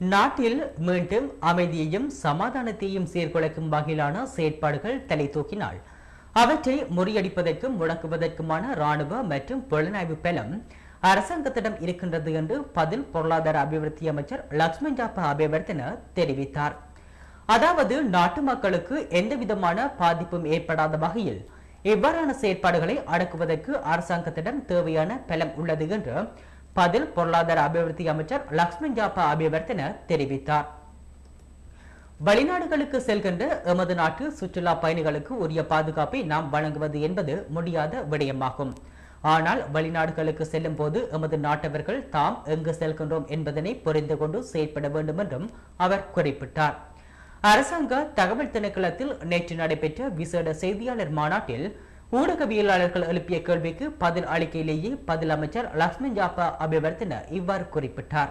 நாட்டில் மீண்டும் அமைதியையும் சமாதானத்தையும் சீர்குலைக்கும் வகையிலான செயற்பாடுகள் தலை தூக்கினால் அவற்றை முறியடிப்பதற்கும் முடக்குவதற்குமான ராணுவ மற்றும் புலனாய்வு பலம் அரசாங்கத்திடம் இருக்கின்றது என்று பதில் பொருளாதார அபிவிருத்தி அமைச்சர் லக்ஷ்மண் ஜாப்பா அபிவர்த்தன தெரிவித்தார். அதாவது நாட்டு மக்களுக்கு எந்தவிதமான பாதிப்பும் ஏற்படாத வகையில் இவ்வாறான செயற்பாடுகளை அடக்குவதற்கு அரசாங்கத்திடம் தேவையான பலம் உள்ளது என்று பதில் பொருளாதார அபிவிருத்தி அமைச்சர் லக்ஷ்மண் ஜாப்பா அபிவர்த்தன தெரிவித்தார். வெளிநாடுகளுக்கு செல்கின்ற எமது நாட்டு சுற்றுலா பயணிகளுக்கு உரிய பாதுகாப்பை நாம் வழங்குவது என்பது முடியாத விடயமாகும். ஆனால் வெளிநாடுகளுக்கு செல்லும் போது எமது நாட்டவர்கள் தாம் எங்கு செல்கின்றோம் என்பதனை புரிந்து கொண்டு செயற்பட வேண்டும் என்றும் அவர் குறிப்பிட்டார். அரசாங்க தகவல் திணைக்களத்தில் நேற்று நடைபெற்ற விசேட செய்தியாளர் மாநாட்டில் ஊடகவியலாளர்கள் எழுப்பிய கேள்விக்கு பதில் அளிக்கையிலேயே பதில் அமைச்சர் லக்ஷ்மண் ஜாப்பா அபிவர்த்தன இவ்வாறு குறிப்பிட்டார்.